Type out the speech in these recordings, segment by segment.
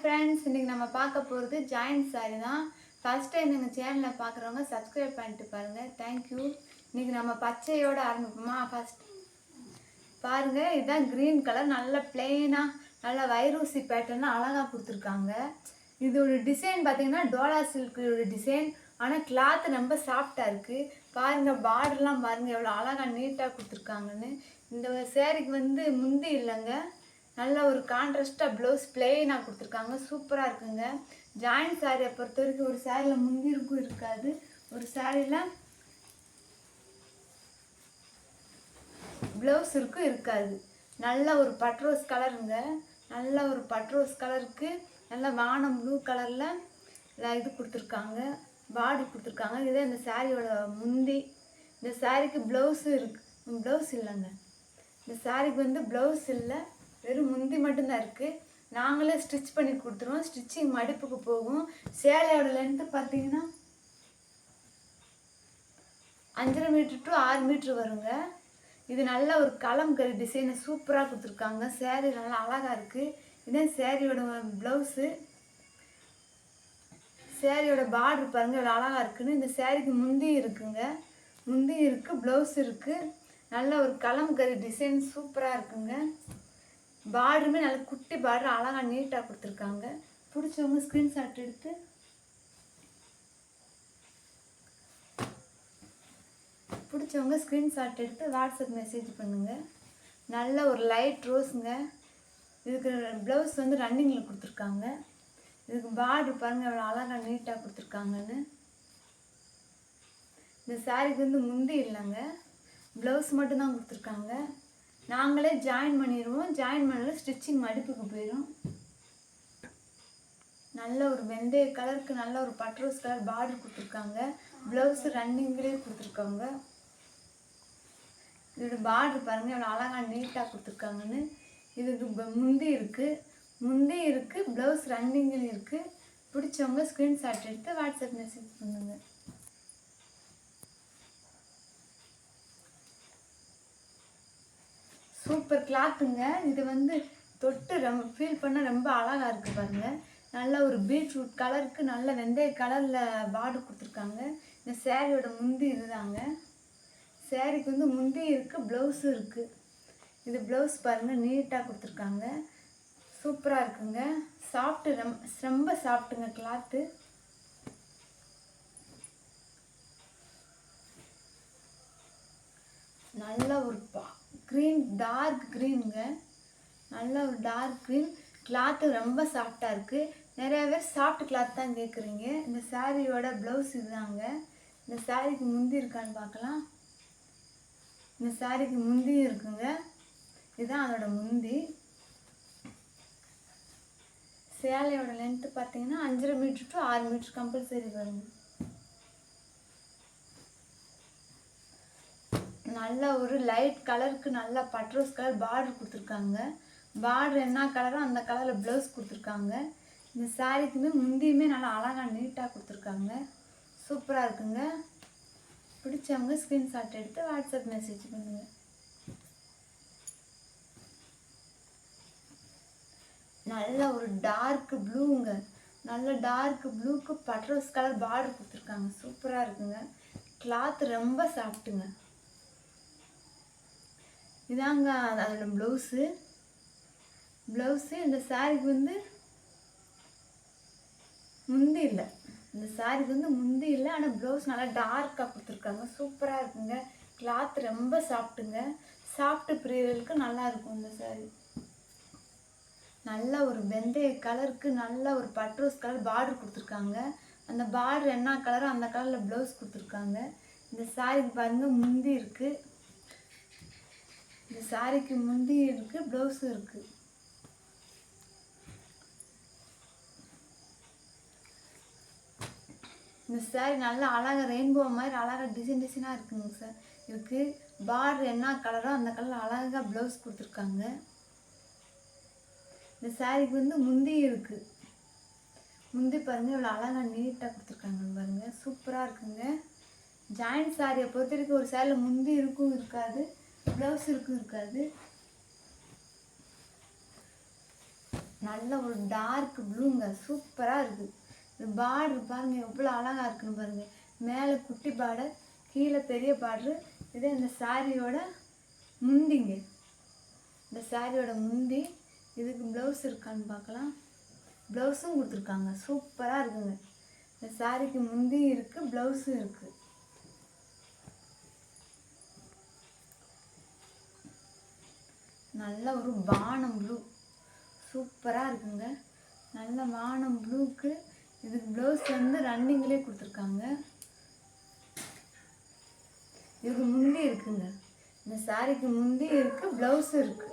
Friends இன்றைக்கி நம்ம பார்க்க போகிறது ஜாயின்ட் சாரி தான். ஃபஸ்ட் டைம் எங்கள் சேனலை பார்க்குறவங்க சப்ஸ்கிரைப் பண்ணிட்டு பாருங்கள் தேங்க்யூ இன்றைக்கி நம்ம பச்சையோடு ஆரம்பிப்போமா? ஃபஸ்ட் பாருங்கள் இதுதான் க்ரீன் கலர் நல்ல பிளெயினாக நல்ல வைரூசி பேட்டர்னாக அழகாக கொடுத்துருக்காங்க. இதோட டிசைன் பார்த்தீங்கன்னா டோலா சில்கோட டிசைன் ஆனால் கிளாத் ரொம்ப சாஃப்டாக இருக்குது பாருங்கள் பார்டர்லாம் பாருங்கள் எவ்வளோ அழகாக நீட்டாக கொடுத்துருக்காங்கன்னு. இந்த சேரீக்கு வந்து முந்தி இல்லைங்க. நல்ல ஒரு கான்ட்ராஸ்டாக ப்ளவுஸ் பிளெயினாக கொடுத்துருக்காங்க. சூப்பராக இருக்குங்க. ஜாயின் சாரியை பொறுத்த வரைக்கும் ஒரு சாரியில் முந்திருக்கும் இருக்காது. ஒரு சாரியில் ப்ளவுஸ் இருக்கும் இருக்காது. நல்ல ஒரு பட்ரோஸ் கலருங்க. நல்ல ஒரு பட்ரோஸ் கலருக்கு நல்ல வானம் ப்ளூ கலரில் இது கொடுத்துருக்காங்க. பாடி கொடுத்துருக்காங்க. இதே இந்த சாரியோட முந்தி. இந்த சாரிக்கு ப்ளவுஸும் இருக்கு. ப்ளவுஸ் இல்லைங்க. இந்த சாரிக்கு வந்து ப்ளவுஸ் இல்லை. வெறும் முந்தி மட்டும்தான் இருக்குது நாங்களே ஸ்டிச் பண்ணி கொடுத்துருவோம். ஸ்டிச்சிங் மடிப்புக்கு போகும். சேலையோட லென்த்து பார்த்தீங்கன்னா அஞ்சரை மீட்ரு டு ஆறு மீட்ரு வருங்க. இது நல்ல ஒரு கலம்கரி டிசைனை சூப்பராக கொடுத்துருக்காங்க. சேரீ நல்லா அழகாக இருக்குது இதே சேரீயோட ப்ளவுஸு சேரீயோட பார்டர் பாருங்க இவ்வளோ அழகாக இருக்குன்னு. இந்த சேரீக்கு முந்தி இருக்குங்க. முந்தி இருக்குது ப்ளவுஸ் இருக்குது நல்ல ஒரு கலம்கரி டிசைன் சூப்பராக இருக்குங்க. பார்டருமே நல்ல குட்டி பார்டர் அழகாக நீட்டாக கொடுத்துருக்காங்க. பிடிச்சவங்க ஸ்க்ரீன்ஷாட் எடுத்து பிடிச்சவங்க ஸ்க்ரீன்ஷாட் எடுத்து வாட்ஸ்அப் மெசேஜ் பண்ணுங்கள் நல்ல ஒரு லைட் ரோஸுங்க இதுக்கு ப்ளவுஸ் வந்து ரன்னிங்கில் கொடுத்துருக்காங்க. இதுக்கு பார்டர் பாருங்கள் எவ்வளோ அழகாக நீட்டாக கொடுத்துருக்காங்கன்னு. இந்த சாரிக்கு வந்து முந்தி இல்லைங்க. ப்ளவுஸ் மட்டும்தான் கொடுத்துருக்காங்க. நாங்களே ஜாயின் பண்ணிடுவோம் ஜாயின் பண்ணல ஸ்டிச்சிங் மடிப்புக்கு போயிடும் நல்ல ஒரு வெந்தய கலருக்கு நல்ல ஒரு பட்ரோஸ் கலர் பார்டர் கொடுத்துருக்காங்க. ப்ளவுஸ் ரன்னிங்லேயே கொடுத்துருக்காங்க. இதோட பார்டர் பாருங்கள் எவ்வளோ அழகாக நீட்டாக கொடுத்துருக்காங்கன்னு. இதுக்கு முந்தி இருக்குது முந்தி இருக்குது ப்ளவுஸ் ரன்னிங்கில் இருக்குது பிடிச்சவங்க ஸ்க்ரீன்ஷாட் எடுத்து வாட்ஸ்அப் மெசேஜ் பண்ணுங்கள் சூப்பர் கிளாத்துங்க இது வந்து தொட்டு ரொம்ப ஃபீல் பண்ண ரொம்ப அழகாக இருக்குது பாருங்க. நல்ல ஒரு பீட்ரூட் கலருக்கு நல்ல வெந்தய கலரில் பார்டர் கொடுத்துருக்காங்க. இந்த சேரீயோட முந்தி இதுதாங்க. சேரீக்கு வந்து முந்தி இருக்குது ப்ளவுஸும் இருக்குது இது ப்ளவுஸ் பாருங்கள் நீட்டாக கொடுத்துருக்காங்க. சூப்பராக இருக்குங்க. சாஃப்ட்டு ரொம்ப ரொம்ப சாஃப்ட்டுங்க கிளாத்து நல்ல ஒரு பா க்ரீன் டார்க் க்ரீனுங்க நல்ல ஒரு டார்க் க்ரீன் கிளாத்து ரொம்ப சாஃப்டாக இருக்குது நிறைய பேர் சாஃப்ட் கிளாத் தான் கேட்குறீங்க இந்த சாரியோட ப்ளவுஸ் இதுதாங்க இந்த சாரிக்கு முந்தி இருக்கான்னு பார்க்கலாம். இந்த சாரிக்கு முந்தி இருக்குங்க. இதுதான் அதோட முந்தி. சேலையோட லென்த்து பார்த்தீங்கன்னா அஞ்சரை மீட்ரு டு ஆறு மீட்ரு கம்பல்சரி வருங்க. நல்ல ஒரு லைட் கலருக்கு நல்ல பட்ரோஸ் கலர் பார்டர் கொடுத்துருக்காங்க. பார்டர் என்ன கலரோ அந்த கலரில் ப்ளவுஸ் கொடுத்துருக்காங்க. இந்த சாரீக்குமே முந்தியுமே நல்லா அழகாக நீட்டாக கொடுத்துருக்காங்க. சூப்பராக இருக்குங்க. பிடிச்சவங்க ஸ்க்ரீன்ஷாட் எடுத்து வாட்ஸ்அப் மெசேஜ் பண்ணுங்கள் நல்ல ஒரு டார்க் ப்ளூங்க நல்ல டார்க் ப்ளூக்கு பட்ரோஸ் கலர் பார்டர் கொடுத்துருக்காங்க. சூப்பராக இருக்குங்க. கிளாத் ரொம்ப சாஃப்ட்டுங்க இதாங்க அது- அதோட ப்ளவுஸு ப்ளவுஸு இந்த சாரிக்கு வந்து முந்தி இல்லை. இந்த சாரிக்கு வந்து முந்தி இல்லை ஆனால் ப்ளவுஸ் நல்லா டார்க்காக கொடுத்துருக்காங்க. சூப்பராக இருக்குங்க. கிளாத் ரொம்ப சாஃப்ட்டுங்க சாஃப்ட்டு பிரியர்களுக்கு நல்லா இருக்கும் இந்த சாரி நல்ல ஒரு வெந்தய கலருக்கு நல்ல ஒரு பட்ரோஸ் கலர் பார்டர் கொடுத்துருக்காங்க. அந்த பார்டர் என்ன கலரோ அந்த கலரில் ப்ளவுஸ் கொடுத்துருக்காங்க. இந்த சாரிக்கு பாருங்கள் முந்தி இருக்குது இந்த சாரிக்கு முந்தி இருக்குது ப்ளவுஸும் இருக்குது இந்த சாரி நல்லா அழகாக ரெயின்போ மாதிரி அழகாக டிசைன் டிசைனாக இருக்குங்க சார் இருக்குது பார்டர் என்ன கலரோ அந்த கலர் அழகாக ப்ளவுஸ் கொடுத்துருக்காங்க. இந்த சாரிக்கு வந்து முந்தி இருக்குது முந்தி பாருங்கள் இவ்வளோ அழகாக நீட்டாக கொடுத்துருக்காங்க பாருங்கள் சூப்பராக இருக்குங்க. ஜாயிண்ட் சாரியை பொறுத்த வரைக்கும் ஒரு சேரில் முந்தி இருக்கும் இருக்காது. ப்ளவுஸ் இருக்கும் இருக்காது. நல்ல ஒரு டார்க் ப்ளூங்க சூப்பராக இருக்குது இது பார்டர் பாருங்க எவ்வளோ அழகாக இருக்குன்னு பாருங்க. மேலே குட்டி பார்டர் கீழே பெரிய பார்டரு இதே இந்த சாரியோட முந்திங்க. இந்த சாரியோட முந்தி இதுக்கு ப்ளவுஸ் இருக்கான்னு பார்க்கலாம். ப்ளவுஸும் கொடுத்துருக்காங்க. சூப்பராக இருக்குங்க. இந்த சாரிக்கு முந்தி இருக்குது ப்ளவுஸும் இருக்குது நல்ல ஒரு வானம் ப்ளூ சூப்பராக இருக்குங்க. நல்ல வானம் ப்ளூக்கு இதுக்கு ப்ளவுஸ் வந்து ரன்னிங்லேயே கொடுத்துருக்காங்க. இதுக்கு முந்தி இருக்குங்க. இந்த சாரிக்கு முந்தி இருக்கு ப்ளவுஸ் இருக்கு.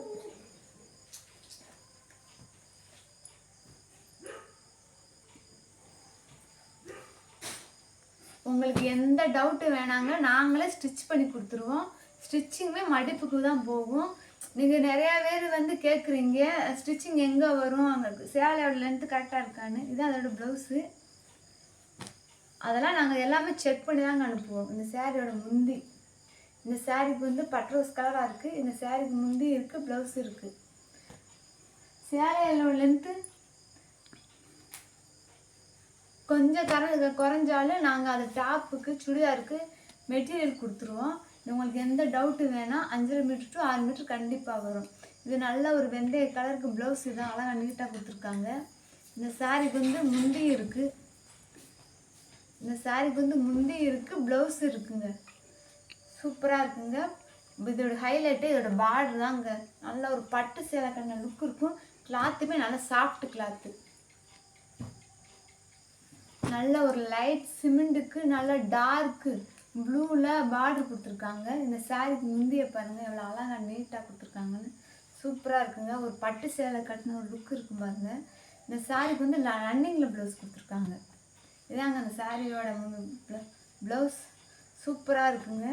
உங்களுக்கு எந்த டவுட்டு வேணாங்க நாங்களே ஸ்டிச் பண்ணி கொடுத்துருவோம். ஸ்டிச்சிங்குமே மடிப்புக்கு தான் போகும். நீங்கள் நிறையா பேர் வந்து கேட்குறீங்க ஸ்டிச்சிங் எங்கே வரும் அங்கே சேலையோட லென்த்து கரெக்டாக இருக்கான்னு. இதுதான் அதோட ப்ளவுஸு அதெல்லாம் நாங்கள் எல்லாமே செக் பண்ணி தாங்க அனுப்புவோம். இந்த சேரீயோட முந்தி. இந்த சாரிக்கு வந்து பட்ரோஸ் கலராக இருக்குது இந்த சாரிக்கு முந்தி இருக்குது ப்ளவுஸ் இருக்குது சேலையோட லென்த்து கொஞ்சம் கர குறைஞ்சாலும் நாங்கள் அது டாப்புக்கு சுடிதாருக்கு மெட்டீரியல் கொடுத்துருவோம். உங்களுக்கு எந்த டவுட்டு வேணால் அஞ்சரை மீட்ரு டு ஆறு மீட்ரு கண்டிப்பாக வரும். இது நல்ல ஒரு வெந்தய கலருக்கு ப்ளவுஸ் இதான் அழகாக நீட்டாக கொடுத்துருக்காங்க. இந்த சாரிக்கு வந்து முந்தி இருக்குது இந்த சாரிக்கு வந்து முந்தி இருக்குது ப்ளவுஸ் இருக்குங்க. சூப்பராக இருக்குங்க. இதோட ஹைலைட்டு இதோட பார்டர் தாங்க. நல்ல ஒரு பட்டு சேலை கண்ண லுக் இருக்கும். கிளாத்துமே நல்ல சாஃப்ட் கிளாத்து நல்ல ஒரு லைட் சிமெண்ட்டுக்கு நல்ல டார்க்கு ப்ளூவில் பார்டர் கொடுத்துருக்காங்க. இந்த சாரிக்கு முந்திய பாருங்கள் எவ்வளோ அழகாக நீட்டாக கொடுத்துருக்காங்கன்னு. சூப்பராக இருக்குங்க. ஒரு பட்டு சேலை கட்டின ஒரு லுக் இருக்கும் பாருங்க. இந்த சாரிக்கு வந்து ரன்னிங்கில் ப்ளவுஸ் கொடுத்துருக்காங்க. இதாங்க அந்த சாரியோட ப்ளவுஸ் சூப்பராக இருக்குங்க.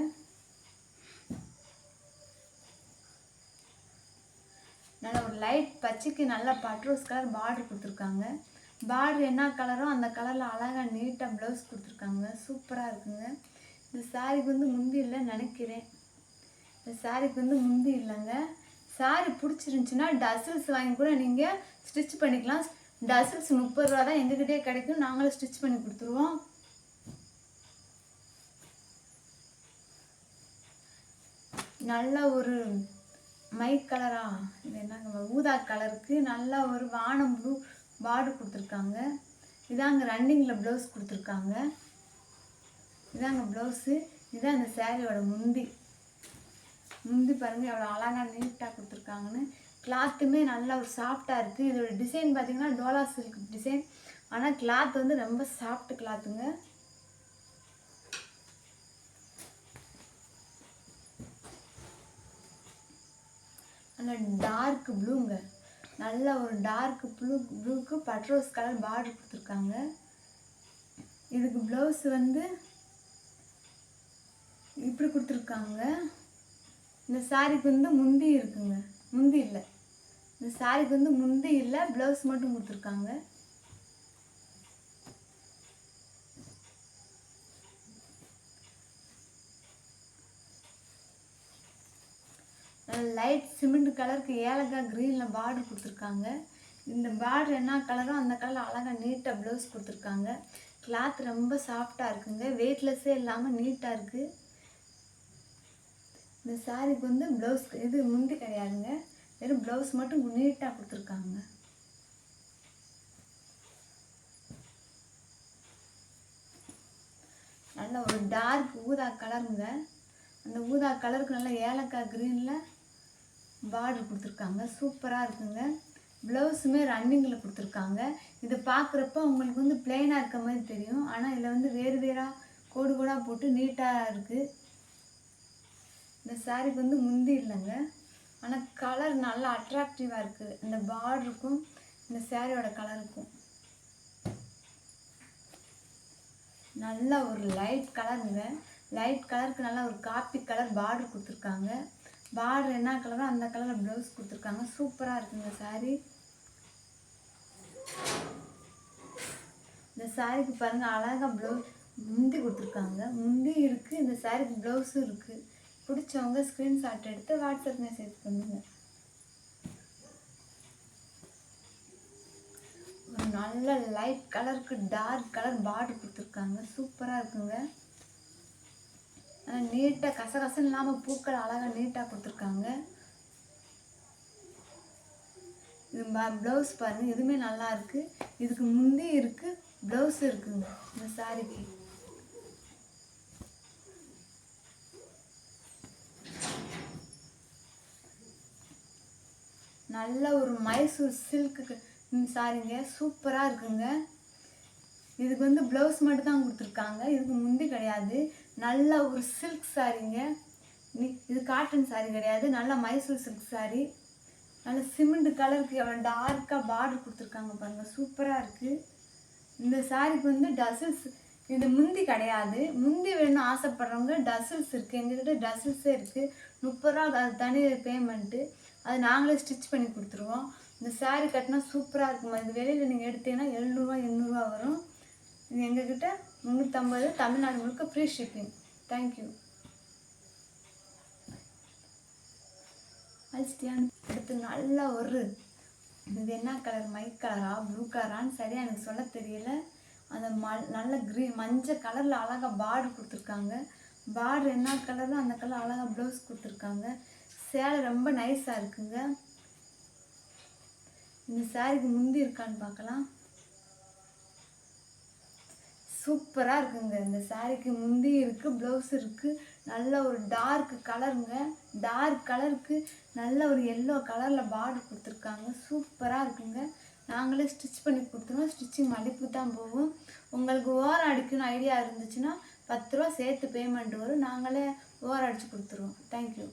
நல்ல ஒரு லைட் பச்சைக்கு நல்லா பட்ரோஸ் கலர் பார்டர் கொடுத்துருக்காங்க. பார்டர் என்ன கலரோ அந்த கலரில் அழகாக நீட்டாக ப்ளவுஸ் கொடுத்துருக்காங்க. சூப்பராக இருக்குங்க. இந்த சாரிக்கு வந்து முந்தி இல்லை நினைக்கிறேன். இந்த சாரிக்கு வந்து முந்தி இல்லைங்க. சாரி பிடிச்சிருந்துச்சின்னா டசில்ஸ் வாங்கி கூட நீங்கள் ஸ்டிச் பண்ணிக்கலாம். டசில்ஸ் முப்பது ரூபா தான் எங்ககிட்டயே கிடைக்கும். நாங்களும் ஸ்டிச் பண்ணி கொடுத்துருவோம். நல்ல ஒரு மை கலரா இது என்னங்க ஊதா கலருக்கு நல்ல ஒரு வானம் ப்ளூ பார்டர் கொடுத்துருக்காங்க. இதாங்க ரன்னிங்கில் ப்ளவுஸ் கொடுத்துருக்காங்க. இதாங்க ப்ளவுஸு இதான் இந்த சேரீயோட முந்தி. முந்தி பாருங்கள் எவ்வளோ அழகாக நீட்டாக கொடுத்துருக்காங்கன்னு. கிளாத்துமே நல்லா ஒரு சாஃப்டாக இருக்குது இதோட டிசைன் பார்த்தீங்கன்னா டோலா சில்க் டிசைன் ஆனால் கிளாத் வந்து ரொம்ப சாஃப்ட் கிளாத்துங்க ஆனால் டார்க் ப்ளூங்க நல்ல ஒரு டார்க் ப்ளூ ப்ளூக்கு பட்ரோஸ் கலர் பார்டர் கொடுத்துருக்காங்க. இதுக்கு ப்ளவுஸ் வந்து இப்படி கொடுத்துருக்காங்க. இந்த சாரிக்கு வந்து முந்தி இருக்குங்க. முந்தி இல்லை. இந்த சாரிக்கு வந்து முந்தி இல்லை ப்ளவுஸ் மட்டும் கொடுத்துருக்காங்க. லைட் சிமெண்ட் கலருக்கு ஏலக்காய் க்ரீனில் பார்டர் கொடுத்துருக்காங்க. இந்த பார்டர் என்ன கலரோ அந்த கலரில் அழகாக நீட்டாக ப்ளவுஸ் கொடுத்துருக்காங்க. கிளாத் ரொம்ப சாஃப்டாக இருக்குங்க. வெயிட்லெஸ்ஸே இல்லாமல் நீட்டாக இருக்குது இந்த சாரிக்கு வந்து ப்ளவுஸ் இது முந்தி கிடையாதுங்க. வெறும் ப்ளவுஸ் மட்டும் நீட்டாக கொடுத்துருக்காங்க. நல்ல ஒரு டார்க் ஊதா கலருங்க அந்த ஊதா கலருக்கு நல்ல ஏலக்காய் க்ரீனில் பார்டர் கொடுத்துருக்காங்க. சூப்பராக இருக்குங்க. ப்ளவுஸுமே ரன்னிங்கில் கொடுத்துருக்காங்க. இது பார்க்குறப்ப உங்களுக்கு வந்து பிளெயினாக இருக்க மாதிரி தெரியும். ஆனால் இதில் வந்து வேறு வேறாக கோடு கோடாக போட்டு நீட்டாக இருக்குது இந்த சாரீக்கு வந்து முந்தி இல்லைங்க. ஆனால் கலர் நல்லா அட்ராக்டிவாக இருக்குது இந்த பார்டருக்கும் இந்த சாரியோட கலருக்கும் நல்ல ஒரு லைட் கலருங்க லைட் கலருக்கு நல்லா ஒரு காப்பி கலர் பார்டர் கொடுத்துருக்காங்க. பார்டர் என்ன கலரோ அந்த கலரில் ப்ளவுஸ் கொடுத்துருக்காங்க. சூப்பராக இருக்குங்க சாரி இந்த சாரிக்கு பாருங்கள் அழகாக ப்ளவுஸ் முந்தி கொடுத்துருக்காங்க. முந்தி இருக்குது இந்த சாரிக்கு ப்ளவுஸும் இருக்குது பிடிச்சவங்க ஸ்க்ரீன்ஷாட் எடுத்து வாட்ஸ்அப் மெசேஜ் பண்ணுங்கள் நல்ல லைட் கலருக்கு டார்க் கலர் பார்டர் கொடுத்துருக்காங்க. சூப்பராக இருக்குங்க. நீட்டாக கசகசம் இல்லாமல் பூக்கள் அழகாக நீட்டாக கொடுத்துருக்காங்க. இது ப்ளவுஸ் பாருங்கள் இதுவுமே நல்லா இருக்குது இதுக்கு முந்தி இருக்குது ப்ளவுஸ் இருக்குங்க. இந்த சாரிக்கு நல்ல ஒரு மைசூர் சில்க்கு சாரிங்க சூப்பராக இருக்குங்க. இதுக்கு வந்து ப்ளவுஸ் மட்டும் தான் கொடுத்துருக்காங்க. இதுக்கு முந்தி கிடையாது. நல்ல ஒரு சில்க் சாரிங்க. இது காட்டன் சாரி கிடையாது. நல்ல மைசூர் சில்க் சாரி. நல்ல சிமெண்ட் கலருக்கு எவ்வளோ டார்க்காக பார்டர் கொடுத்துருக்காங்க பாருங்கள் சூப்பராக இருக்குது இந்த சாரிக்கு வந்து டசில்ஸ் இது முந்தி கிடையாது. முந்தி வேணும்னு ஆசைப்படுறவங்க டசில்ஸ் இருக்குது எங்ககிட்ட டசில்ஸே இருக்குது முப்பது ரூபா அது தனி பேமெண்ட்டு அது நாங்களே ஸ்டிச் பண்ணி கொடுத்துருவோம். இந்த சாரீ கட்டினா சூப்பராக இருக்குமா? இது வெளியில் நீங்கள் எடுத்தீங்கன்னா எழுநூறுவா எண்ணூறுவா வரும். இது எங்ககிட்ட முந்நூற்றம்பது தமிழ்நாடு முழுக்க ஃப்ரீ ஷிப்பிங் தேங்க்யூ அழிச்சிட்டியான்னு அடுத்து நல்லா ஒரு. இது என்ன கலர் மைக் கலரா ப்ளூ கலரான்னு சரியாக எனக்கு சொல்ல தெரியல. அந்த ம நல்ல க்ரீன் மஞ்சள் கலரில் அழகாக பார்டர் கொடுத்துருக்காங்க. பார்டர் என்ன கலரில் அந்த கலர் அழகாக ப்ளவுஸ் கொடுத்துருக்காங்க. சேலை ரொம்ப நைஸாக இருக்குங்க. இந்த சாரிக்கு முந்தி இருக்கான்னு பார்க்கலாம். சூப்பராக இருக்குங்க. இந்த சாரிக்கு முந்தி இருக்குது ப்ளவுஸ் இருக்குது நல்ல ஒரு டார்க் கலருங்க டார்க் கலருக்கு நல்ல ஒரு எல்லோ கலரில் பார்டர் கொடுத்துருக்காங்க. சூப்பராக இருக்குங்க. நாங்களே ஸ்டிச் பண்ணி கொடுத்துருவோம். ஸ்டிச்சிங் மடிப்பு தான் போகும். உங்களுக்கு ஓரம் அடிக்கணும் ஐடியா இருந்துச்சுன்னா பத்து ரூபா சேர்த்து பேமெண்ட் வரும். நாங்களே ஓரம் அடித்து கொடுத்துருவோம். தேங்க்யூ